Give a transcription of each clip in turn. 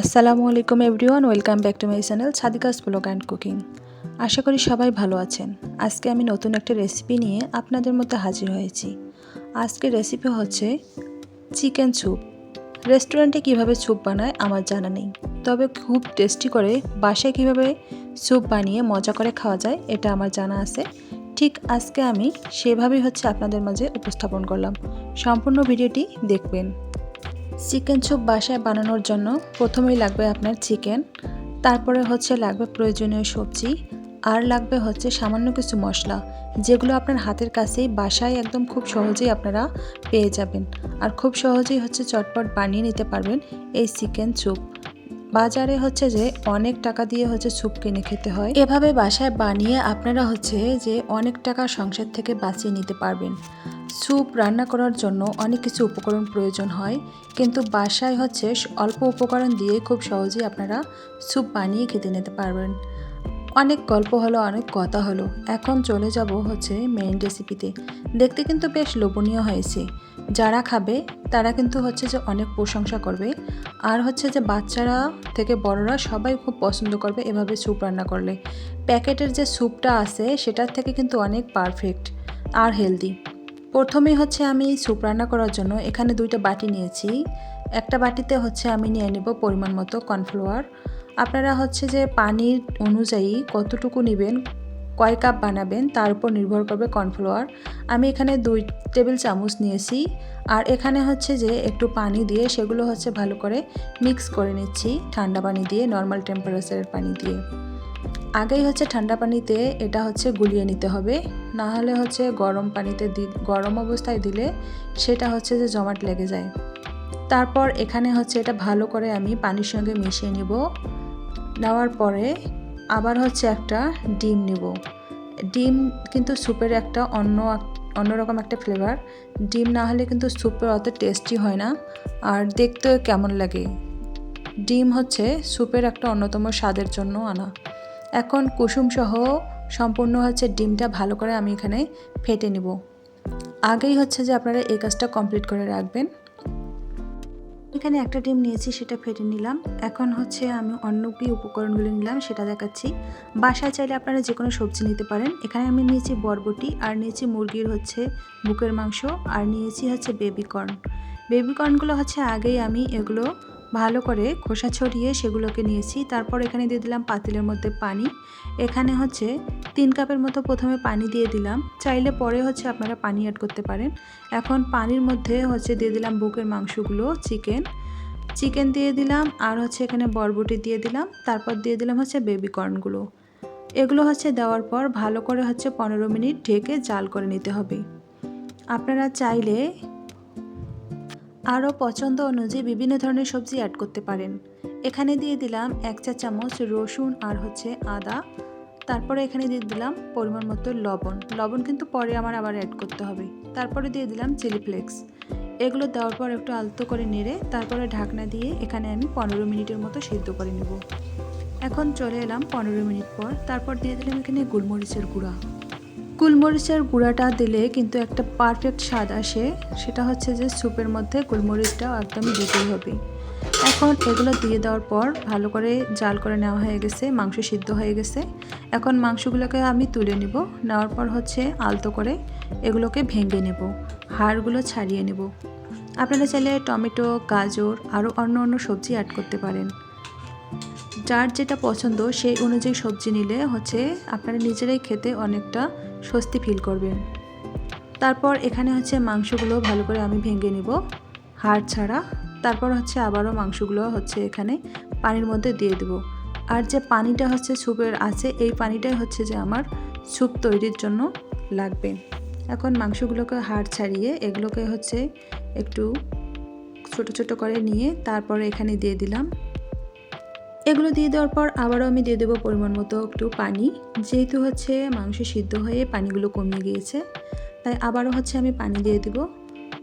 আসসালামু আলাইকুম everyone, welcome back to my channel Sadika's blog and cooking. আশা করি সবাই ভালো আছেন। আজকে আমি নতুন একটা রেসিপি নিয়ে আপনাদের মধ্যে হাজির হয়েছি। আজকের রেসিপি হচ্ছে চিকেন স্যুপ। রেস্টুরেন্টে কীভাবে স্যুপ বানায় আমার জানা নেই। তবে খুব টেস্টি করে বাসায় কীভাবে স্যুপ বানিয়ে মজা করে খাওয়া যায় এটা আমার জানা আছে। ঠিক আজকে আমি সেভাবেই হচ্ছে আপনাদের মাঝে উপস্থাপন করলাম। সম্পূর্ণ ভিডিওটি দেখবেন। চিকেন স্যুপ বাসায় বানানোর জন্য প্রথমেই লাগবে আপনার চিকেন, তারপরে হচ্ছে লাগবে প্রয়োজনীয় সবজি, আর লাগবে হচ্ছে সামান্য কিছু মশলা, যেগুলো আপনার হাতের কাছেই বাসায় একদম খুব সহজেই আপনারা পেয়ে যাবেন। আর খুব সহজেই হচ্ছে চটপট বানিয়ে নিতে পারবেন এই চিকেন স্যুপ। বাজারে হচ্ছে যে অনেক টাকা দিয়ে হচ্ছে স্যুপ কিনে খেতে হয়। এভাবে বাসায় বানিয়ে আপনারা হচ্ছে যে অনেক টাকা সংসার থেকে বাঁচিয়ে নিতে পারবেন। স্যুপ রান্না করার জন্য অনেক কিছু উপকরণ প্রয়োজন হয়, কিন্তু বাসায় হচ্ছে অল্প উপকরণ দিয়ে খুব সহজেই আপনারা স্যুপ বানিয়ে খেতে নিতে পারবেন। অনেক গল্প হলো, অনেক কথা হলো। এখন চলে যাব হচ্ছে মেইন রেসিপিতে দেখতে কিন্তু বেশ লোভনীয় হয়েছে। যারা খাবে, তারা কিন্তু হচ্ছে যে অনেক প্রশংসা করবে। আর হচ্ছে যে বাচ্চারা থেকে বড়রা সবাই খুব পছন্দ করবে এভাবে স্যুপ রান্না করলে। প্যাকেটের যে স্যুপটা আছে, সেটার থেকে কিন্তু অনেক পারফেক্ট আর হেলদি প্রথমেই হচ্ছে আমি স্যুপ রান্না করার জন্য এখানে দুইটা বাটি নিয়েছি। একটা বাটিতে হচ্ছে আমি নিয়ে নেব পরিমাণ মতো কর্নফ্লাওয়ার। আপনারা হচ্ছে যে পানির অনুযায়ী কতটুকু নেবেন, কয় কাপ বানাবেন, তার উপর নির্ভর করবে কর্নফ্লাওয়ার। আমি এখানে দুই টেবিল চামচ নিয়েছি আর এখানে হচ্ছে যে একটু পানি দিয়ে সেগুলো হচ্ছে ভালো করে মিক্স করে নিচ্ছি ঠান্ডা পানি দিয়ে, নর্মাল টেম্পারেচারের পানি দিয়ে। আগেই হচ্ছে ঠান্ডা পানিতে এটা হচ্ছে গুলিয়ে নিতে হবে। না হলে হচ্ছে গরম পানিতে দি, গরম অবস্থায় দিলে সেটা হচ্ছে যে জমাট লেগে যায়। তারপর এখানে হচ্ছে এটা ভালো করে আমি পানির সঙ্গে মিশিয়ে নিব। নেওয়ার পরে আবার হচ্ছে একটা ডিম নিব। ডিম কিন্তু স্যুপের একটা অন্য অন্যরকম একটা ফ্লেভার। ডিম না হলে কিন্তু স্যুপের অত টেস্টি হয় না, আর দেখতেও কেমন লাগে। ডিম হচ্ছে স্যুপের একটা অন্যতম স্বাদের জন্য আনা। এখন কুসুম সহ সম্পূর্ণ হচ্ছে ডিমটা ভালো করে আমি এখানে ফেটে নিব। আগেই হচ্ছে যে আপনারা এই কাজটা কমপ্লিট করে রাখবেন। এখানে একটা ডিম নিয়েছি, সেটা ফেটে নিলাম। এখন হচ্ছে আমি অন্য কি উপকরণগুলো নিলাম, সেটা দেখাচ্ছি। বাসায় চাইলে আপনারা যে কোনো সবজি নিতে পারেন। এখানে আমি নিয়েছি বরবটি আর নিয়েছি মুরগির হচ্ছে বুকের মাংস আর নিয়েছি হচ্ছে বেবিকর্ন বেবিকর্নগুলো হচ্ছে আগেই আমি এগুলো ভালো করে খোসা ছড়িয়ে সেগুলোকে নিয়েছি। তারপর এখানে দিয়ে দিলাম পাতিলের মধ্যে পানি। এখানে হচ্ছে তিন কাপের মতো প্রথমে পানি দিয়ে দিলাম। চাইলে পরে হচ্ছে আপনারা পানি অ্যাড করতে পারেন। এখন পানির মধ্যে হচ্ছে দিয়ে দিলাম বুকের মাংসগুলো, চিকেন। চিকেন দিয়ে দিলাম আর হচ্ছে এখানে বরবটি দিয়ে দিলাম। তারপর দিয়ে দিলাম হচ্ছে বেবি কর্নগুলো এগুলো হচ্ছে দেওয়ার পর ভালো করে হচ্ছে পনেরো মিনিট ঢেকে জাল করে নিতে হবে। আপনারা চাইলে আরও পছন্দ অনুযায়ী বিভিন্ন ধরনের সবজি অ্যাড করতে পারেন। এখানে দিয়ে দিলাম এক চা চামচ রসুন আর হচ্ছে আদা। তারপরে এখানে দিয়ে দিলাম পরিমাণ মতো লবণ। লবণ কিন্তু পরে আমার আবার অ্যাড করতে হবে। তারপরে দিয়ে দিলাম চিলি ফ্লেক্স এগুলো দেওয়ার পর একটু আলতো করে নেড়ে তারপরে ঢাকনা দিয়ে এখানে আমি পনেরো মিনিটের মতো সিদ্ধ করে নেব। এখন চলে এলাম পনেরো মিনিট পর। তারপর দিয়ে দিলাম এখানে গোলমরিচের গুঁড়া। গোলমরিচের গুঁড়াটা দিলে কিন্তু একটা পারফেক্ট স্বাদ আসে। সেটা হচ্ছে যে স্যুপের মধ্যে গোলমরিচটাও একদমই দিতেই হবে। এখন এগুলো দিয়ে দেওয়ার পর ভালো করে জাল করে নেওয়া হয়ে গেছে, মাংস সিদ্ধ হয়ে গেছে। এখন মাংসগুলোকে আমি তুলে নিব, নেওয়ার পর হচ্ছে আলতো করে এগুলোকে ভেঙে নেব, হাড়গুলো ছাড়িয়ে নেব। আপনারা চাইলে টমেটো, গাজর, আরও অন্য অন্য সবজি অ্যাড করতে পারেন। যার যেটা পছন্দ সেই অনুযায়ী সবজি নিলে হচ্ছে আপনারা নিজেরাই খেতে অনেকটা স্বস্তি ফিল করবেন তারপর এখানে হচ্ছে মাংসগুলো ভালো করে আমি ভেঙে নিব। হাড় ছাড়া। তারপর হচ্ছে আবারও মাংসগুলো হচ্ছে এখানে পানির মধ্যে দিয়ে দেব। আর যে পানিটা হচ্ছে স্যুপের আছে, এই পানিটাই হচ্ছে যে আমার স্যুপ তৈরির জন্য লাগবে। এখন মাংসগুলোকে হাড় ছাড়িয়ে এগুলোকে হচ্ছে একটু ছোট ছোট করে নিয়ে তারপরে এখানে দিয়ে দিলাম। এগুলো দিয়ে দেওয়ার পর আবারও আমি দিয়ে দেবো পরিমাণ মতো একটু পানি। যেহেতু হচ্ছে মাংস সিদ্ধ হয়ে পানিগুলো কমিয়ে গিয়েছে, তাই আবারও হচ্ছে আমি পানি দিয়ে দেবো।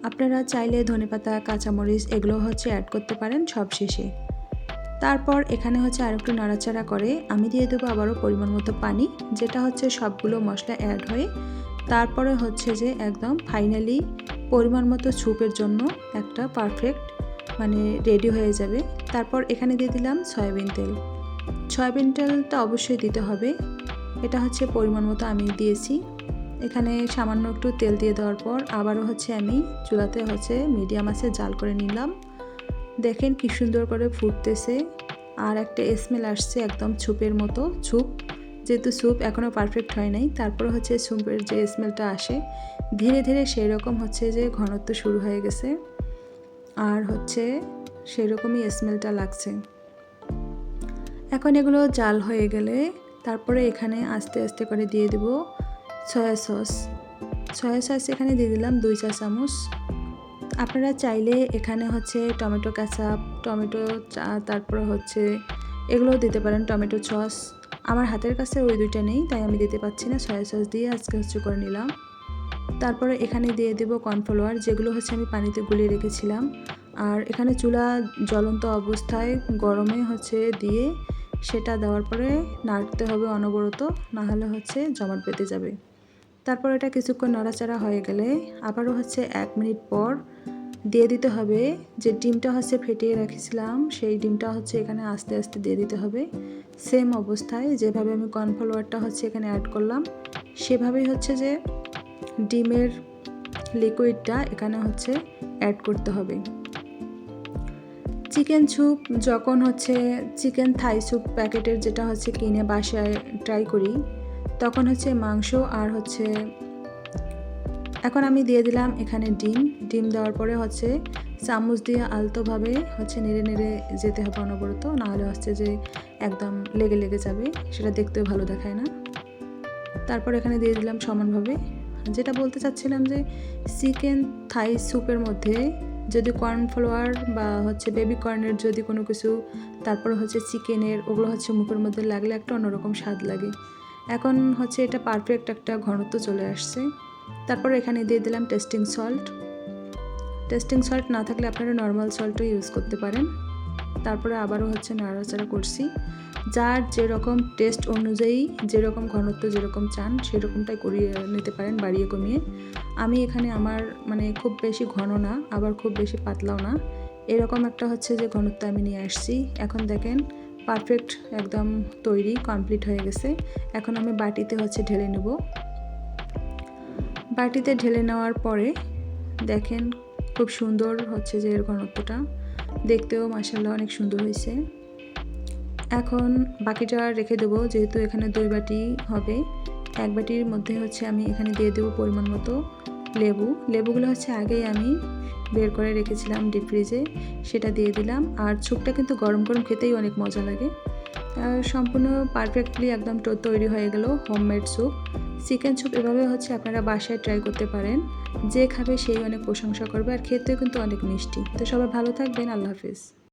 আপনারা চাইলে ধনেপাতা, কাঁচামরিচ এগুলো হচ্ছে অ্যাড করতে পারেন সব শেষে। তারপর এখানে হচ্ছে আর একটু নাড়াচাড়া করে আমি দিয়ে দেবো আবারও পরিমাণ মতো পানি, যেটা হচ্ছে সবগুলো মশলা অ্যাড হয়ে তারপরে হচ্ছে যে একদম ফাইনালি পরিমাণ মতো স্যুপের জন্য একটা পারফেক্ট মানে রেডি হয়ে যাবে। তারপর এখানে দিয়ে দিলাম সয়াবিন তেল। সয়াবিন তেলটা অবশ্যই দিতে হবে। এটা হচ্ছে পরিমাণ মতো আমি দিয়েছি। এখানে সামান্য একটু তেল দিয়ে দেওয়ার পর আবারও হচ্ছে আমি চুলাতে হচ্ছে মিডিয়াম আছে জাল করে নিলাম। দেখেন কি সুন্দর করে ফুটতেছে। আর একটা স্মেল আসছে একদম ছুপের মতো ছুপ যেহেতু স্যুপ এখনও পারফেক্ট হয় নাই, তারপরে হচ্ছে স্যুপের যে স্মেলটা আসে, ধীরে ধীরে সেই রকম হচ্ছে যে ঘনত্ব শুরু হয়ে গেছে। আর হচ্ছে সেই রকমই স্মেলটা লাগছে। এখন এগুলো জাল হয়ে গেলে তারপরে এখানে আস্তে আস্তে করে দিয়ে দেব সয়া সস সয়া সস এখানে দিয়ে দিলাম দুই চা চামচ। আপনারা চাইলে এখানে হচ্ছে টমেটো কাঁচাপ টমেটো চা, তারপরে হচ্ছে এগুলোও দিতে পারেন টমেটো সস আমার হাতের কাছে ওই দুইটা নেই, তাই আমি দিতে পারছি না। সয়া সস দিয়ে আজকে হচ্ছে করে নিলাম। তারপরে এখানে দিয়ে দেবো কর্নফ্লাওয়ার, যেগুলো হচ্ছে আমি পানিতে গুলিয়ে রেখেছিলাম। আর এখানে চুলা জ্বলন্ত অবস্থায় গরমে হচ্ছে দিয়ে সেটা দেওয়ার পরে নাড়তে হবে অনবরত, নাহলে হচ্ছে জমাট বেঁধে যাবে। তারপর এটা কিছুক্ষণ নড়াচড়া হয়ে গেলে আবারও হচ্ছে এক মিনিট পর দিয়ে দিতে হবে। যে ডিমটা হচ্ছে ফেটিয়ে রেখেছিলাম, সেই ডিমটা হচ্ছে এখানে আস্তে আস্তে দিয়ে দিতে হবে। সেম অবস্থায় যেভাবে আমি কর্নফ্লাওয়ারটা হচ্ছে এখানে অ্যাড করলাম, সেভাবেই হচ্ছে যে ডিমের লিকুইডটা এখানে হচ্ছে অ্যাড করতে হবে। চিকেন স্যুপ যখন হচ্ছে চিকেন থাই স্যুপ প্যাকেটের যেটা হচ্ছে কিনে বাসায় ট্রাই করি, তখন হচ্ছে মাংস আর হচ্ছে এখন আমি দিয়ে দিলাম এখানে ডিম। ডিম দেওয়ার পরে হচ্ছে চামচ দিয়ে আলতোভাবে হচ্ছে নেড়ে নেড়ে যেতে হবে অনবরত, নাহলে হচ্ছে যে একদম লেগে লেগে যাবে, সেটা দেখতেও ভালো দেখায় না। তারপর এখানে দিয়ে দিলাম সমানভাবে যেটা বলতে চাচ্ছিলাম যে চিকেন থাই স্যুপের মধ্যে যদি কর্নফ্লাওয়ার বা হচ্ছে বেবি কর্নের যদি কোনো কিছু, তারপর হচ্ছে চিকেনের, ওগুলো হচ্ছে মুখের মধ্যে লাগলে একটা অন্যরকম স্বাদ লাগে। এখন হচ্ছে এটা পারফেক্ট একটা ঘনত্ব চলে আসছে। তারপর এখানে দিয়ে দিলাম টেস্টিং সল্ট টেস্টিং সল্ট না থাকলে আপনারা নর্মাল সল্টও ইউজ করতে পারেন। তারপরে আবারও হচ্ছে নাড়াচাড়া করছি। যার যেরকম টেস্ট অনুযায়ী যেরকম ঘনত্ব যেরকম চান সেরকমটাই করিয়ে নিতে পারেন বাড়িয়ে কমিয়ে। আমি এখানে আমার মানে খুব বেশি ঘন না, আবার খুব বেশি পাতলাও না। এরকম একটা হচ্ছে যে ঘনত্ব আমি নিয়ে আসছি। এখন দেখেন পারফেক্ট একদম তৈরি কমপ্লিট হয়ে গেছে। এখন আমি বাটিতে হচ্ছে ঢেলে নেব। বাটিতে ঢেলে নেওয়ার পরে দেখেন খুব সুন্দর হচ্ছে যে এর ঘনত্বটা। দেখতেও মাসাল্লাহ অনেক সুন্দর হয়েছে। এখন বাকিটা রেখে দেবো, যেহেতু এখানে দুই বাটি হবে। এক বাটির মধ্যে হচ্ছে আমি এখানে দিয়ে দেবো পরিমাণ মতো লেবু। লেবুগুলো হচ্ছে আগেই আমি বের করে রেখেছিলাম ডিপ ফ্রিজে সেটা দিয়ে দিলাম। আর স্যুপটা কিন্তু গরম গরম খেতেই অনেক মজা লাগে। সম্পূর্ণ পারফেক্টলি একদম তৈরি হয়ে গেল হোমমেড স্যুপ চিকেন স্যুপ এভাবে হচ্ছে আপনারা বাসায় ট্রাই করতে পারেন। যে খাবে সেই অনেক প্রশংসা করবে, আর খেতেও কিন্তু অনেক মিষ্টি। তো সবাই ভালো থাকবেন, আল্লাহ হাফিজ।